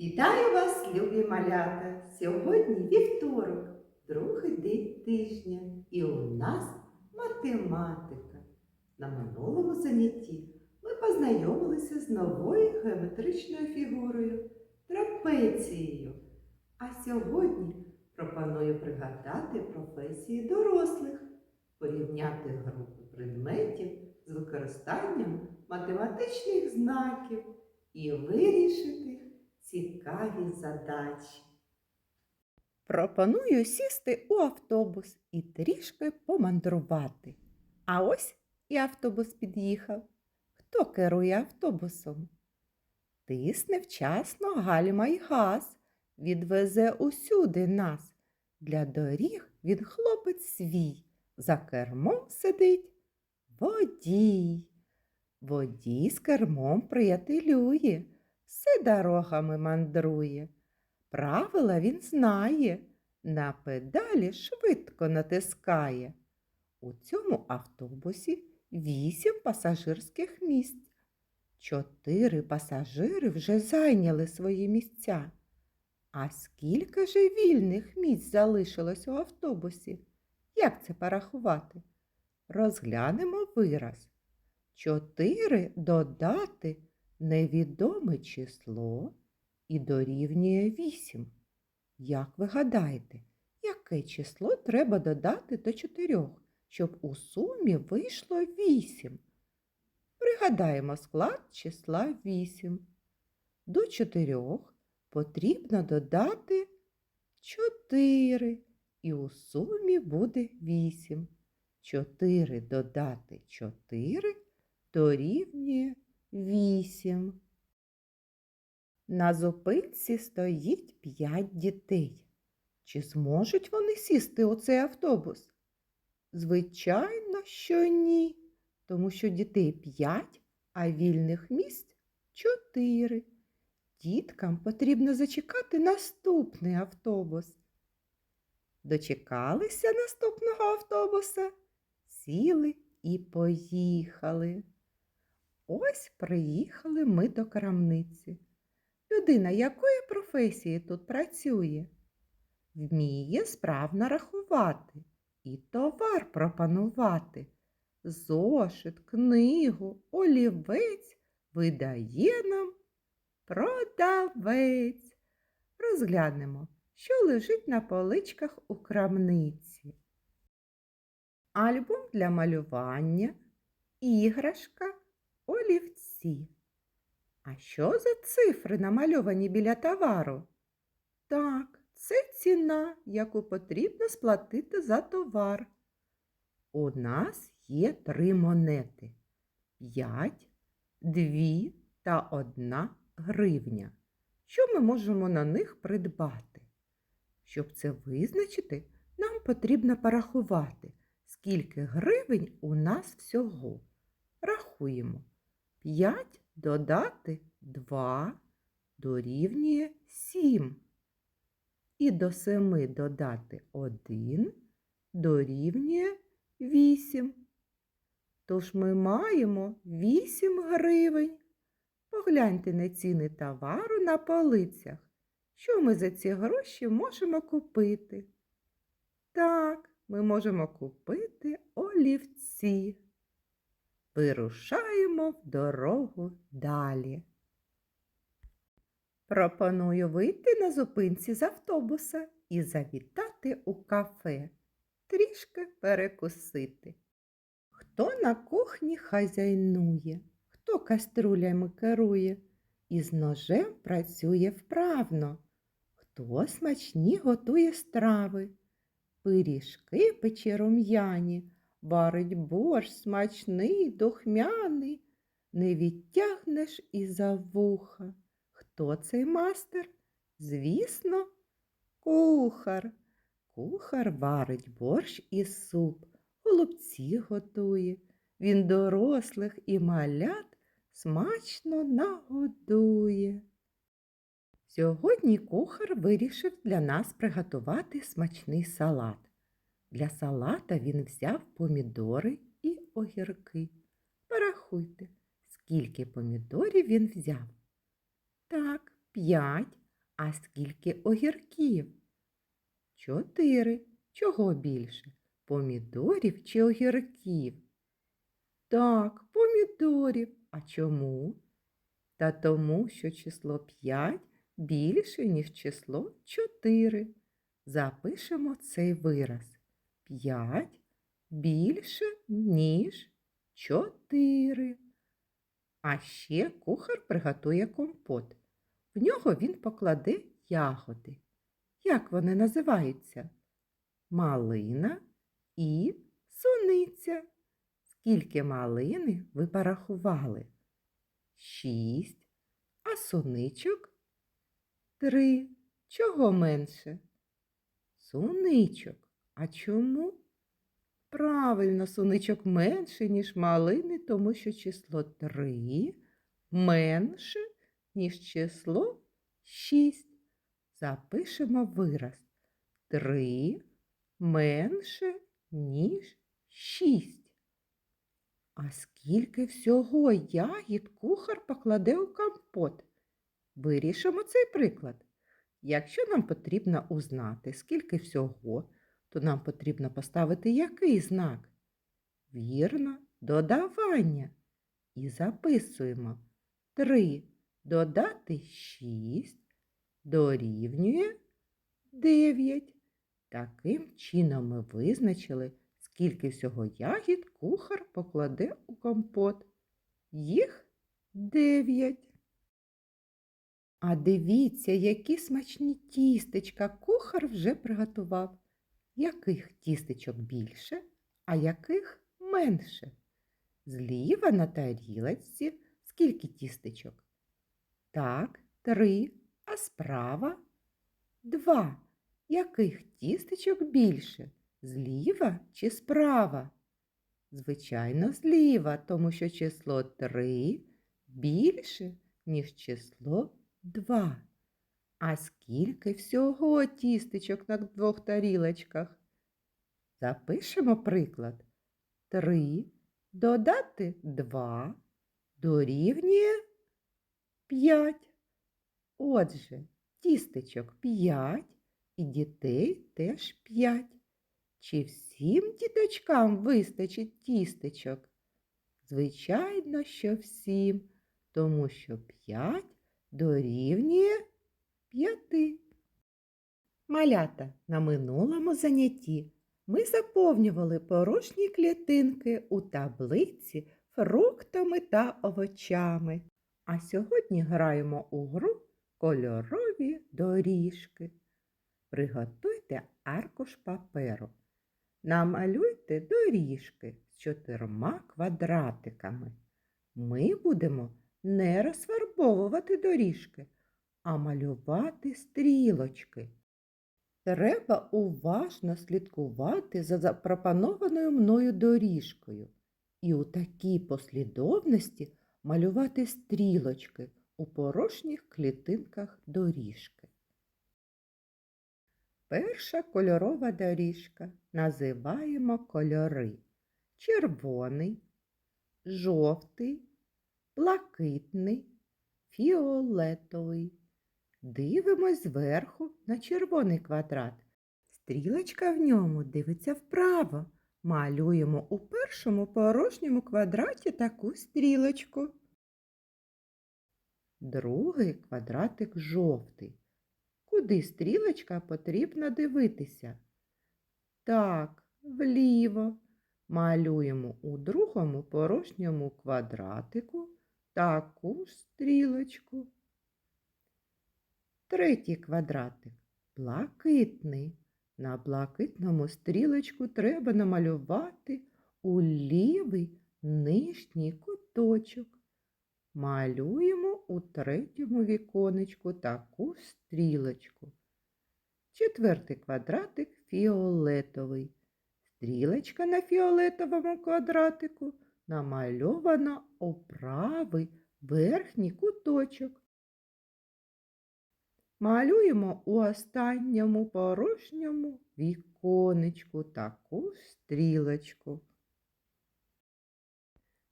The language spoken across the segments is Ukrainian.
Вітаю вас, любі малята! Сьогодні вівторок, другий день тижня, і у нас математика. На минулому занятті ми познайомилися з новою геометричною фігурою трапецією. А сьогодні пропоную пригадати професії дорослих, порівняти групи предметів з використанням математичних знаків і вирішити цікаві задачі. Пропоную сісти у автобус і трішки помандрувати. А ось і автобус під'їхав. Хто керує автобусом? Тисне вчасно гальма й газ, відвезе усюди нас. Для доріг він хлопець свій, за кермом сидить водій. Водій з кермом приятелює, все дорогами мандрує. Правила він знає, на педалі швидко натискає. У цьому автобусі вісім пасажирських місць. Чотири пасажири вже зайняли свої місця. А скільки же вільних місць залишилось у автобусі? Як це порахувати? Розглянемо вираз. Чотири додати невідоме число і дорівнює 8. Як ви гадаєте, яке число треба додати до 4, щоб у сумі вийшло 8? Пригадаємо склад числа 8. До 4 потрібно додати 4, і у сумі буде 8. 4 додати 4 дорівнює 8. На зупинці стоїть п'ять дітей. Чи зможуть вони сісти у цей автобус? Звичайно, що ні, тому що дітей п'ять, а вільних місць чотири. Діткам потрібно зачекати наступний автобус. Дочекалися наступного автобуса, сіли і поїхали. Ось приїхали ми до крамниці. Людина якої професії тут працює? Вміє справно рахувати і товар пропонувати. Зошит, книгу, олівець видає нам продавець. Розглянемо, що лежить на поличках у крамниці. Альбом для малювання, іграшка, олівці. А що за цифри намальовані біля товару? Так, це ціна, яку потрібно сплатити за товар. У нас є три монети п'ять, дві та одна гривня. Що ми можемо на них придбати? Щоб це визначити, нам потрібно порахувати, скільки гривень у нас всього. Рахуємо. 5 додати 2 дорівнює 7. І до 7 додати 1 дорівнює 8. Тож ми маємо 8 гривень. Погляньте на ціни товару на полицях. Що ми за ці гроші можемо купити? Так, ми можемо купити олівці. Вирушаємо в дорогу далі. Пропоную вийти на зупинці з автобуса і завітати у кафе, трішки перекусити. Хто на кухні хазяйнує, хто каструлями керує і з ножем працює вправно, хто смачні готує страви, пиріжки пече рум'яні, варить борщ смачний, духмяний, не відтягнеш і за вуха. Хто цей мастер? Звісно, кухар. Кухар варить борщ і суп, голубці готує. Він дорослих і малят смачно нагодує. Сьогодні кухар вирішив для нас приготувати смачний салат. Для салата він взяв помідори і огірки. Порахуйте, скільки помідорів він взяв. Так, п'ять. А скільки огірків? Чотири. Чого більше? Помідорів чи огірків? Так, помідорів. А чому? Та тому, що число 5 більше, ніж число 4. Запишемо цей вираз. 5 більше, ніж 4. А ще кухар приготує компот. В нього він покладе ягоди. Як вони називаються? Малина і суниця. Скільки малини ви порахували? Шість. А суничок? Три. Чого менше? Суничок. А чому? Правильно, суничок менше, ніж малини, тому що число три менше, ніж число шість. Запишемо вираз. Три менше, ніж шість. А скільки всього ягід кухар покладе у компот? Вирішимо цей приклад. Якщо нам потрібно узнати, скільки всього, то нам потрібно поставити який знак? Вірно, додавання. І записуємо 3 додати 6 дорівнює 9. Таким чином ми визначили, скільки всього ягід кухар покладе у компот. Їх 9. А дивіться, які смачні тістечка кухар вже приготував. Яких тістечок більше, а яких менше? Зліва на тарілочці скільки тістечок? Так, три, а справа два. Яких тістечок більше? Зліва чи справа? Звичайно, зліва, тому що число три більше, ніж число два. А скільки всього тістечок на двох тарілочках? Запишемо приклад. Три додати два дорівнює п'ять. Отже, тістечок п'ять і дітей теж п'ять. Чи всім діточкам вистачить тістечок? Звичайно, що всім, тому що п'ять дорівнює п'яти. Малята на минулому занятті ми заповнювали порожні клітинки у таблиці фруктами та овочами. А сьогодні граємо у гру кольорові доріжки. Приготуйте аркуш паперу. Намалюйте доріжки з чотирма квадратиками. Ми будемо не розфарбовувати доріжки, а малювати стрілочки. Треба уважно слідкувати за запропонованою мною доріжкою і у такій послідовності малювати стрілочки у порожніх клітинках доріжки. Перша кольорова доріжка називаємо кольори червоний, жовтий, блакитний, фіолетовий. Дивимось зверху на червоний квадрат. Стрілочка в ньому дивиться вправо. Малюємо у першому порожньому квадраті таку стрілочку. Другий квадратик жовтий. Куди стрілочка потрібно дивитися? Так, вліво. Малюємо у другому порожньому квадратику таку стрілочку. Третій квадратик блакитний. На блакитному стрілочку треба намалювати у лівий нижній куточок. Малюємо у третьому віконечку таку стрілочку. Четвертий квадратик фіолетовий. Стрілочка на фіолетовому квадратику намальована у правий верхній куточок. Малюємо у останньому порожньому віконечку таку стрілочку.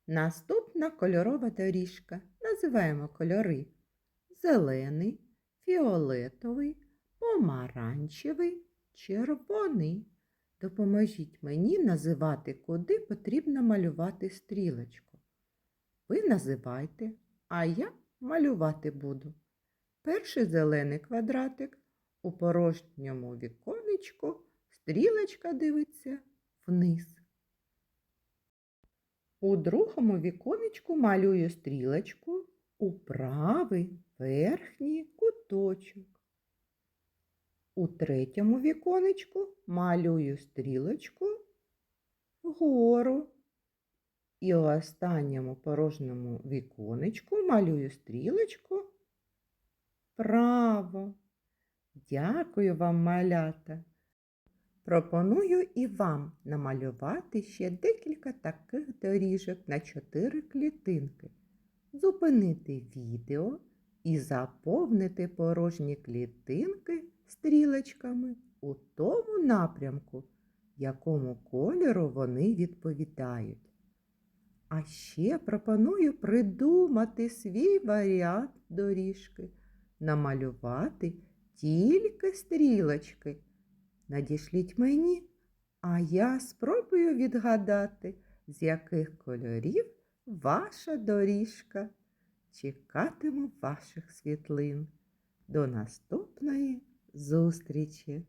Наступна кольорова доріжка. Називаємо кольори зелений, фіолетовий, помаранчевий, червоний. Допоможіть мені називати, куди потрібно малювати стрілочку. Ви називайте, а я малювати буду. Перший зелений квадратик у порожньому віконечку стрілочка дивиться вниз. У другому віконечку малюю стрілочку у правий верхній куточок. У третьому віконечку малюю стрілочку вгору. І у останньому порожньому віконечку малюю стрілочку вправо. Дякую вам, малята. Пропоную і вам намалювати ще декілька таких доріжок на чотири клітинки, зупинити відео і заповнити порожні клітинки стрілочками у тому напрямку, якому кольору вони відповідають. А ще пропоную придумати свій варіант доріжки, намалювати тільки стрілочки. Надішліть мені, а я спробую відгадати, з яких кольорів ваша доріжка. Чекатиму ваших світлин. До наступної зустрічі!